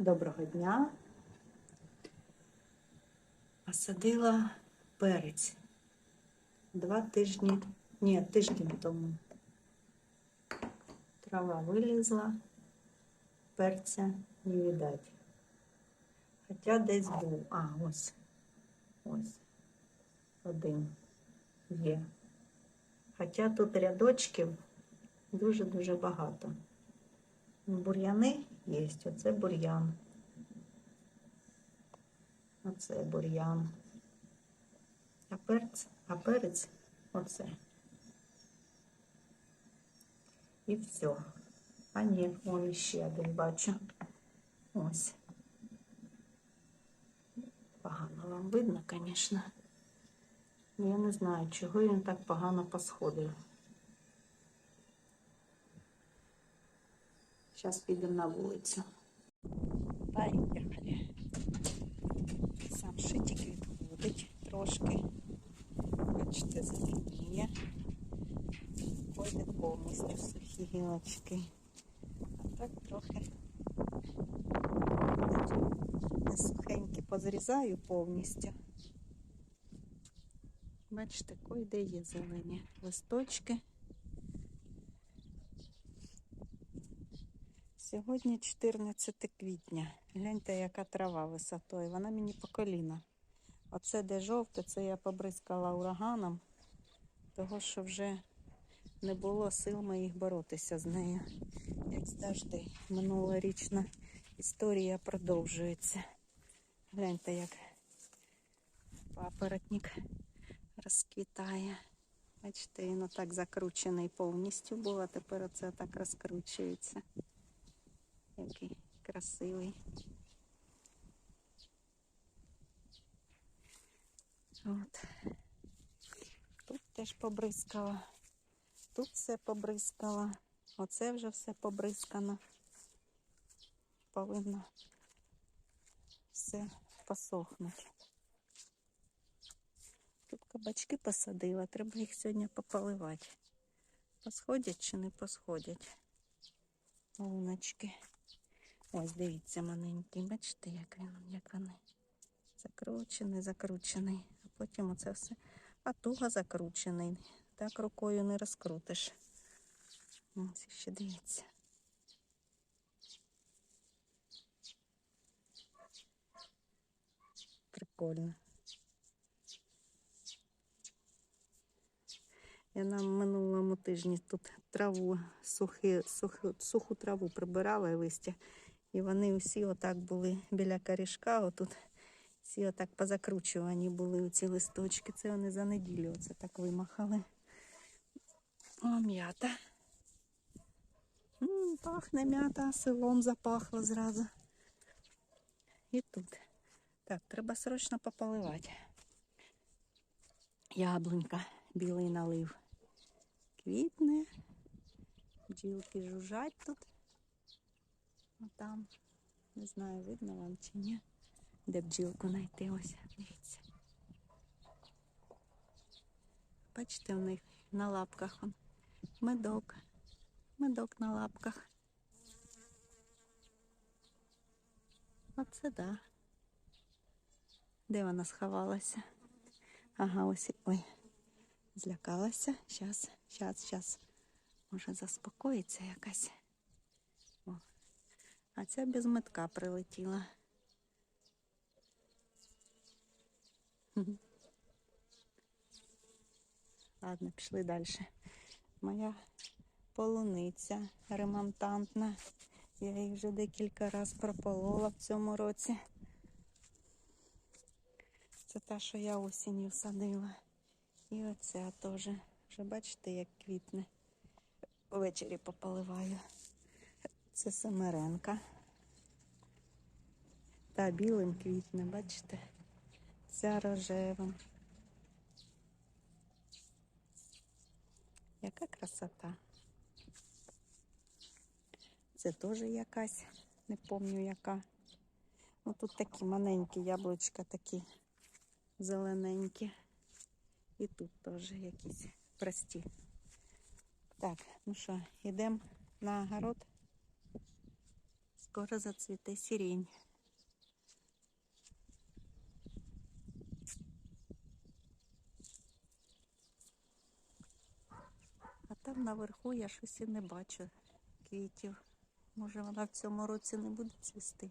Доброго дня. Посадила перець два тижні, ні, тиждень тому. Трава вилізла, перця не видать. Хоча десь був. А, ось. Ось. Один є. Хоча тут рядочків дуже-дуже багато. Бур'яни є, оце бур'ян. Оце бур'ян. А перець, а перець оце. І все. А ні, вон ще один бачу. Ось. Погано вам видно, звісно. Я не знаю, чого він так погано посходив. Зараз підемо на вулицю. Поїхали. Сам шитик відходить трошки. Бачите, зеленіє. Ходить повністю сухі гілочки. А так трохи не сухенькі позрізаю повністю. Бачите, койде є зелені листочки. Сьогодні 14 квітня. Гляньте, яка трава висотою. Вона мені по коліна. Оце де жовте, це я побризкала ураганом, того що вже не було сил моїх боротися з нею. Як завжди, минулорічна історія продовжується. Гляньте, як папоротник розквітає. Бачите, він отак закручений повністю був, а тепер оце так розкручується. Красивий. От. Тут теж побризкала. Тут все побризкала. Оце вже все побризкано. Повинно все посохнути. Тут кабачки посадила, треба їх сьогодні пополивати. Посходять чи не посходять? Луночки. Ось, дивіться, маленький. Бачите, як він, як вони закручений, закручений. А потім оце все. А туго закручений. Так рукою не розкрутиш. Ось ще дивіться. Прикольно. Я на минулому тижні тут траву, сухи, суху, суху траву прибирала і листя. І вони усі отак були біля корішка, отут всі отак позакручувані були ці листочки. Це вони за неділю оце так вимахали. О, м'ята. Пахне м'ята, селом запахло зразу. І тут. Так, треба срочно пополивати. Яблунька, білий налив. Квітне. Бджілки жужжать тут. Отам. Не знаю, видно вам чи ні. Де бджілку знайти? Ось, дивіться. Бачите, у них на лапках он. медок. Медок на лапках. Оце да. Де вона сховалася? Ага, ось. Ой, злякалася. Щас, щас, щас. Може заспокоїться якась. А ця без метка прилетіла. Ладно, пішли далі. Моя полуниця ремонтантна. Я її вже декілька разів прополола в цьому році. Це та, що я осінню садила. І оця теж. Вже бачите, як квітне. Ввечері пополиваю. Це семеренка. Та білим квітне, бачите? Ця рожевим. Яка красота. Це теж якась, не пам'ятаю яка. Ну тут такі маленькі яблучка, такі зелененькі. І тут теж якісь прості. Так, ну що, йдемо на огород. Скоро зацвіте сирень. А там наверху я щось і не бачу квітів. Може вона в цьому році не буде цвісти.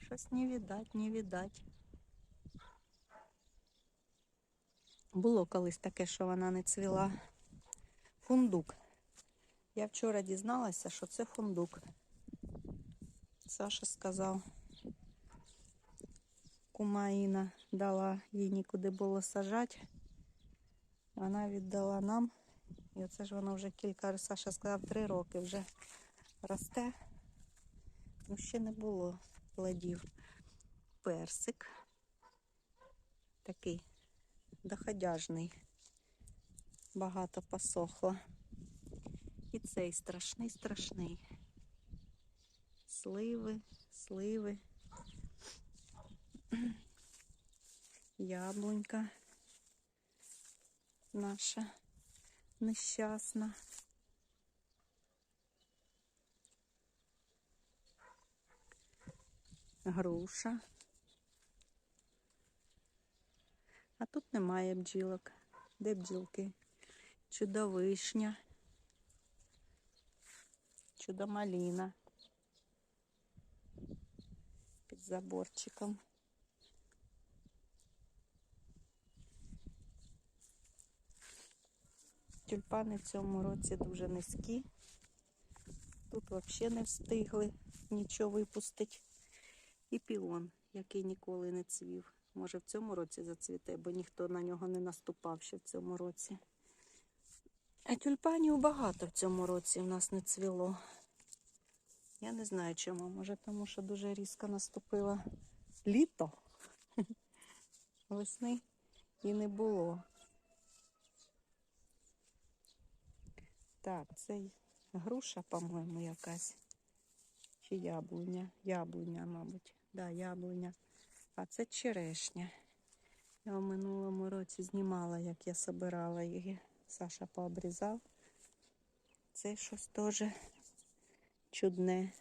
Щось не віддать, не віддать. Було колись таке, що вона не цвіла. Фундук. Я вчора дізналася, що це фундук. Саша сказав. Кума Інна дала їй нікуди було сажати. Вона віддала нам. І оце ж воно вже кілька, Саша сказав, три роки вже росте. Ну, ще не було плодів. Персик. Такий доходяжний. Багато посохло. І цей страшний, страшний. Сливи, сливи. Яблунька наша нещасна. Груша. А тут немає бджілок. Де бджілки? Чудовишня. Чудомаліна. Під заборчиком. Тюльпани в цьому році дуже низькі. Тут взагалі не встигли нічого випустити. І піон, який ніколи не цвів. Може в цьому році зацвіте, бо ніхто на нього не наступав ще в цьому році. А тюльпанів багато в цьому році в нас не цвіло. Я не знаю чому. Може, тому що дуже різко наступило літо. Весни і не було. Так, це груша, по-моєму, якась. Чи яблуня? Яблуня, мабуть. Да, яблуня. А це черешня. Я в минулому році знімала, як я собирала її. Саша пообрізав. Це щось теж чудне.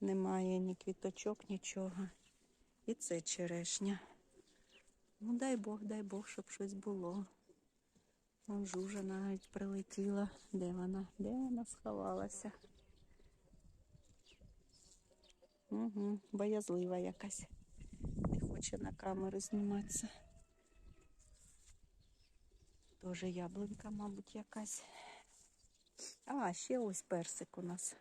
Немає ні квіточок, нічого. І це черешня. Ну, дай Бог, дай Бог, щоб щось було. Вон жужа навіть прилетіла. Де вона? Де вона сховалася? Угу, боязлива якась. Не хоче на камеру зніматися. Тоже яблунька, мабуть, якась. А, ще ось персик у нас.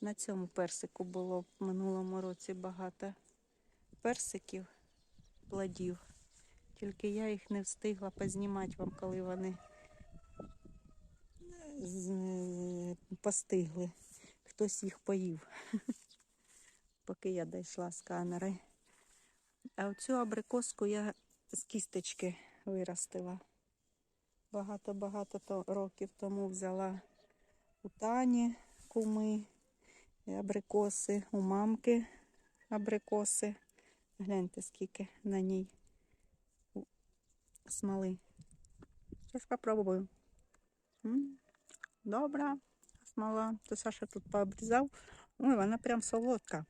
На цьому персику було в минулому році багато персиків, плодів. Тільки я їх не встигла познімати вам, коли вони постигли. Хтось їх поїв, поки я дійшла з камери. А оцю абрикоску я з кісточки виростила. Багато-багато років тому взяла у Тані куми абрикоси, у мамки абрикоси. Гляньте, скільки на ній смоли. Зараз попробую. М, Добра смола. То Саша тут пообрізав. Ой, вона прям солодка.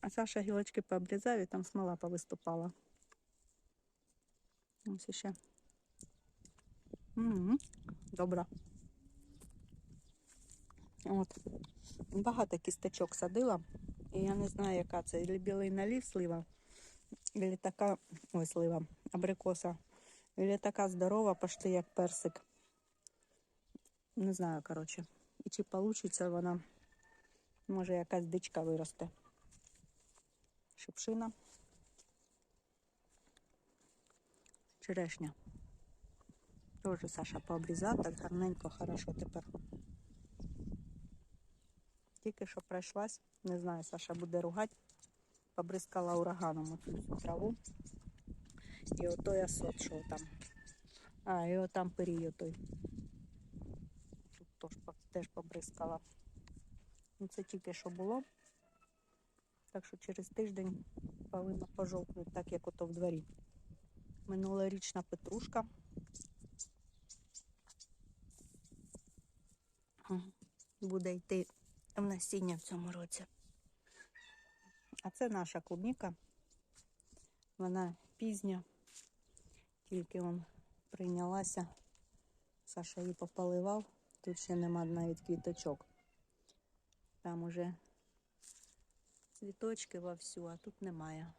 А Саша гілочки пообрізав і там смола повиступала. Ось ще. М, Добра. От. Багато кісточок садила. І я не знаю, яка це. Или білий налів слива, или така ой, слива, абрикоса. Или така здорова, почти як персик. Не знаю, коротше. І чи вийде вона, може якась дичка виросте. Шипшина. Черешня. Тоже Саша пообрізав, так гарненько, хорошо тепер. Тільки що пройшлась, не знаю, Саша буде ругати. Побризкала ураганом оцю траву. І отой осот, що там. А, і отам пирій отой. Тут теж, теж побризкала. Ну, це тільки що було. Так що через тиждень повинно пожовкнути, так як ото в дворі. Минулорічна петрушка. Буде йти в насіння в цьому році. А це наша клубніка. Вона пізня, тільки он прийнялася. Саша її пополивав. Тут ще нема навіть квіточок. Там уже цвіточки вовсю, а тут немає.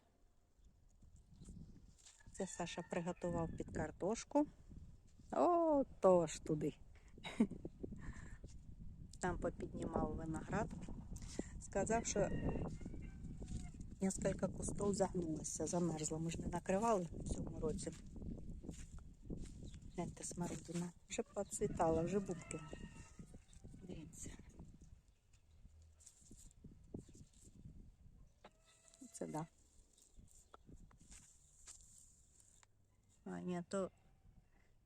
Це Саша приготував під картошку. О, то ж туди. Там попіднімав виноград. Сказав, що кілька кустов загнулося, замерзло. Ми ж не накривали в цьому році. Гляньте, смородина. Вже поцвітала, вже бубки. Дивіться. Це да. А, ні, то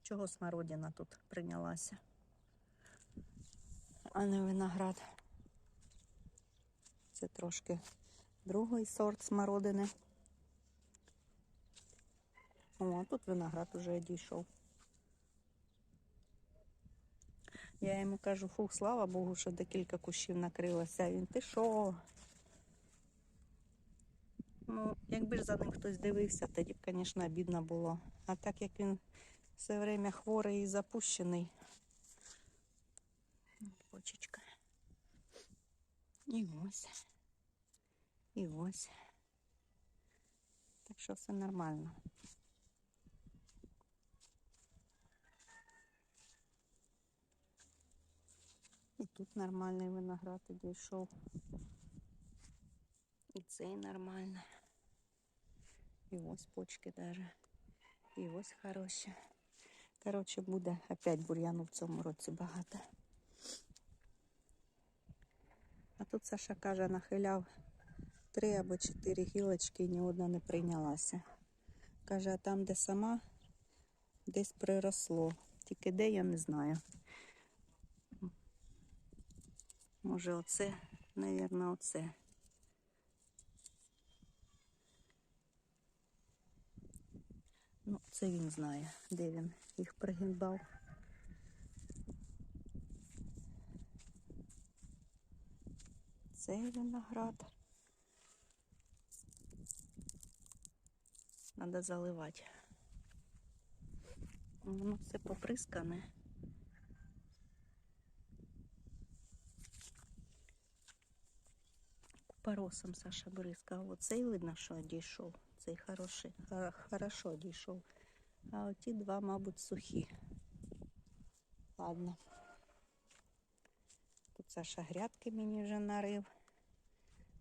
чого смородина тут прийнялася? А не виноград. Це трошки другий сорт смородини. О, тут виноград уже дійшов. Я йому кажу, фух, слава Богу, що декілька кущів накрилося. Він ти що? Ну, якби ж за ним хтось дивився, тоді б, звісно, бідно було. А так як він все время хворий і запущений. Почечка. І ось. І ось. Так що все нормально. І тут нормальний виноград дійшов. І цей нормально. І ось почки даже. І ось хороші. Коротше, буде опять бур'яну в цьому році багато. А тут Саша каже, нахиляв три або чотири гілочки і ні одна не прийнялася. Каже, а там, де сама, десь приросло. Тільки де я не знаю. Може, оце, навірно, оце. Ну, це він знає, де він їх пригибав. Цей виноград. Надо заливати. Воно все поприскане. Купоросом Саша бризкав. Оцей видно, що дійшов. Цей хороший, хо- хорошо дійшов. А оті два, мабуть, сухі. Ладно. Саша грядки мені вже нарив.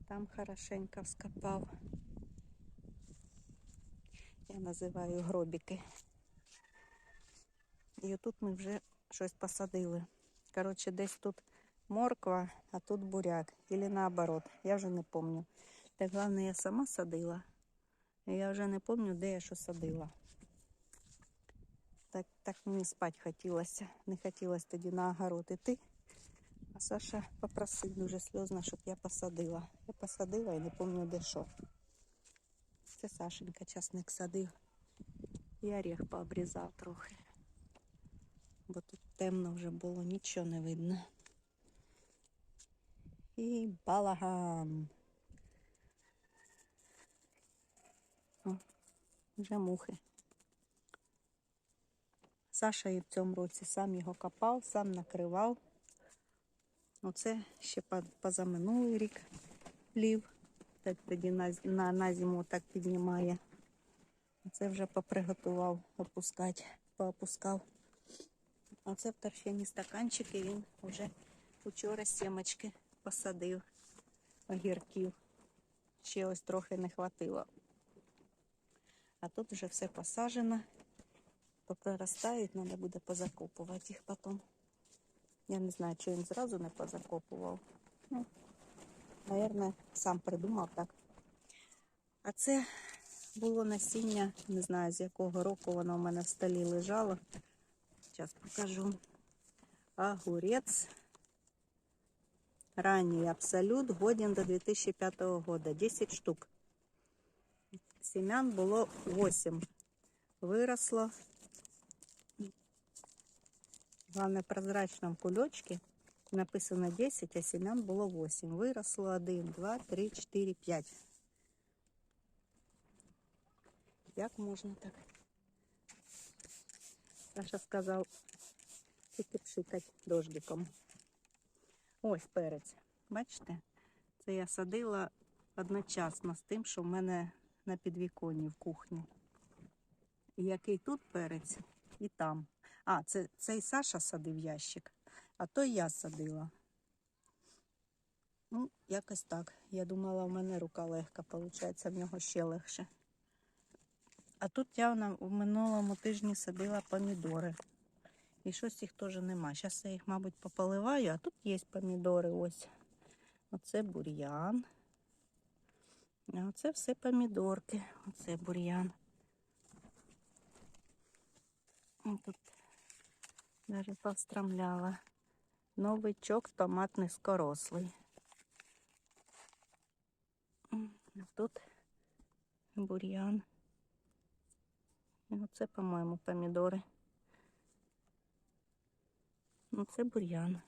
Там хорошенько вскопав. Я називаю гробіки. І отут ми вже щось посадили. Коротше, десь тут морква, а тут буряк. Или наоборот. Я вже не пам'ятаю. Так головне, я сама садила. Я вже не пам'ятаю, де я що садила. Так, так мені спати хотілося. Не хотілося тоді на огород іти. А Саша попросив дуже сльозно, щоб я посадила. Я посадила і не пам'ятаю, де що. Це Сашенька часник садив. І орех пообрізав трохи. Бо тут темно вже було, нічого не видно. І балаган. О, вже мухи. Саша і в цьому році сам його копав, сам накривав. Оце ще позаминулий рік плів. Так тоді на, на, на зиму так піднімає. Це вже поприготував опускати, поопускав. Оце в торфяні стаканчики він вже вчора сімочки посадив огірків. Ще ось трохи не хватило. А тут вже все посаджено. Попроростають, треба буде позакопувати їх потім. Я не знаю, чи він зразу не позакопував. Ну, Наверное, сам придумав так. А це було насіння, не знаю з якого року воно в мене в столі лежало. Зараз покажу. Огурець. Ранній абсолют, годен до 2005 года. 10 штук. Семян було 8. Виросло. Главное, в прозрачном кульочке. Написано 10, а семян було 8. Виросло 1, 2, 3, 4, 5. Як можна так? Саша сказав, тільки пшикать дождиком. Ось перець. Бачите? Це я садила одночасно з тим, що в мене на підвіконні в кухні. Який тут перець, і там. А, це цей Саша садив ящик, а той я садила. Ну, якось так. Я думала, в мене рука легка, виходить, в нього ще легше. А тут я в минулому тижні садила помідори. І щось їх теж нема. Зараз я їх, мабуть, пополиваю, а тут є помідори. Ось. Оце бур'ян. А оце все помідорки. Оце бур'ян. Тут навіть повстрамляла. Новичок томатний скорослий. М, Тут бур'ян. Оце, по-моєму, помідори. Ну, це бур'ян.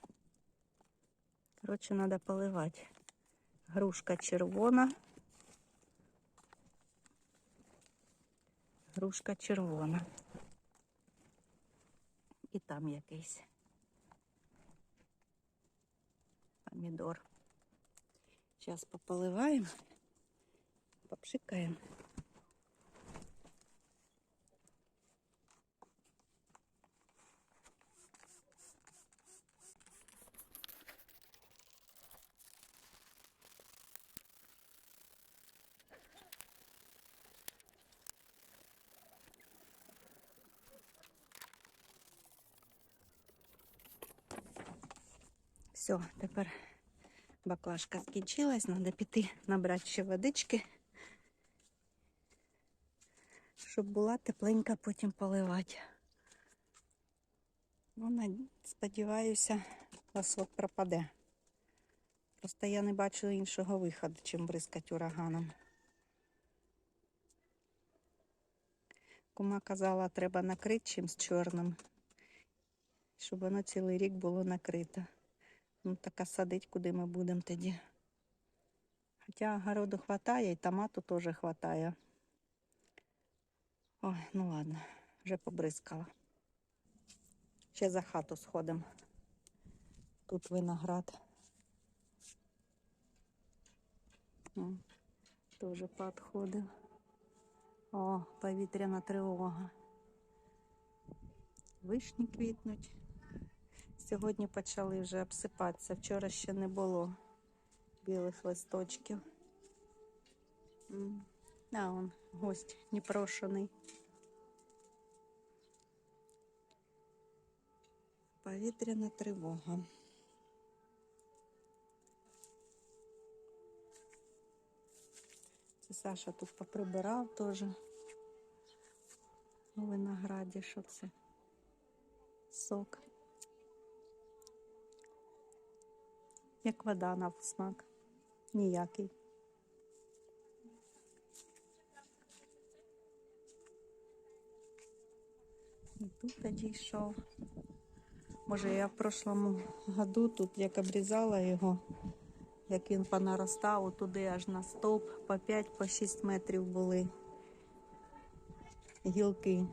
Коротше, треба поливати. Грушка червона. Грушка червона. І там якийсь помідор. Зараз пополиваємо, попшикаємо. Все, тепер баклажка скінчилась, треба піти набрати ще водички, щоб була тепленька потім поливати. Ну, над- сподіваюся, осот пропаде. Просто я не бачу іншого виходу, чим бризкати ураганом. Кума казала, треба накрити чимсь чорним, щоб воно цілий рік було накрито. Ну, така садить, куди ми будемо тоді. Хоча огороду хватає і томату теж хватає. Ой, ну ладно, вже побризкала. Ще за хату сходимо. Тут виноград. Теж підходив. О, повітряна тривога. Вишні квітнуть. Сьогодні почали вже обсипатися. Вчора ще не було білих листочків. А, он гость непрошений. Повітряна тривога. Це Саша тут поприбирав теж у винограді, що це сок. Як вода на смак. Ніякий. І тут тоді йшов. Може, я в прошлому году тут як обрізала його, як він понаростав, туди аж на стовп, по 5 по 6 метрів були гілки.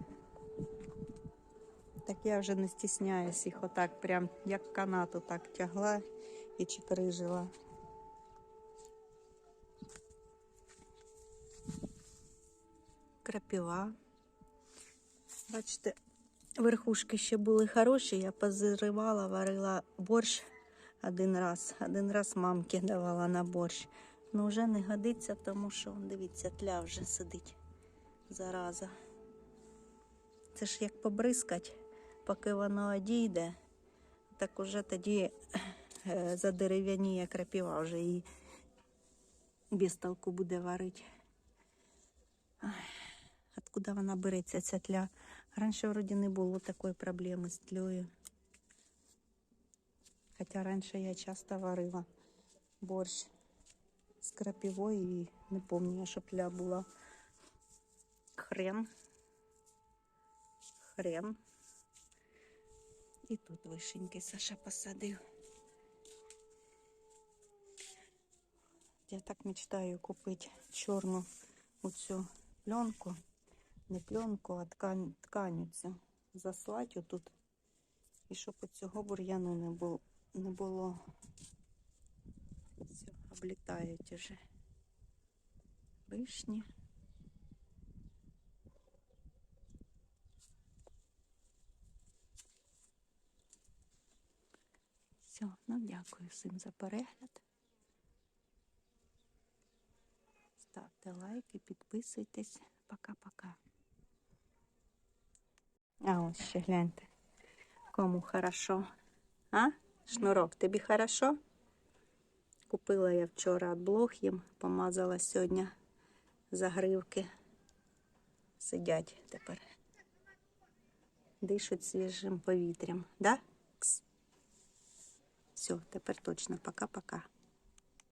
Так я вже не стісняюсь їх отак, прям як канату так тягла і чекрижила. Крапива. Бачите, верхушки ще були хороші, я позривала, варила борщ один раз. Один раз мамки давала на борщ. Ну вже не годиться, тому що, дивіться, тля вже сидить зараза. Це ж як побризкать, поки воно одійде, так уже тоді задерев'яніє крапіва вже і без толку буде варити. Откуда вона береться, ця тля? Раніше вроді не було такої проблеми з тлею. Хоча раніше я часто варила борщ з крапивою і не пам'ятаю, що тля була. Хрен. Хрен. І тут вишеньки Саша посадив. Я так мечтаю купити чорну оцю пленку. Не пленку, а ткань, ткань цю. Заслати отут. І щоб цього бур'яну не було. Не було. Все, облітають уже. Вишні. Все, ну дякую всім за перегляд. Ставте лайки, підписуйтесь. Пока-пока. А ось ще гляньте. Кому хорошо. А? Шнурок, тобі хорошо? Купила я вчора блог їм, помазала сьогодні загривки. Сидять тепер. Дишуть свіжим повітрям. Да? Все, тепер точно. Пока-пока.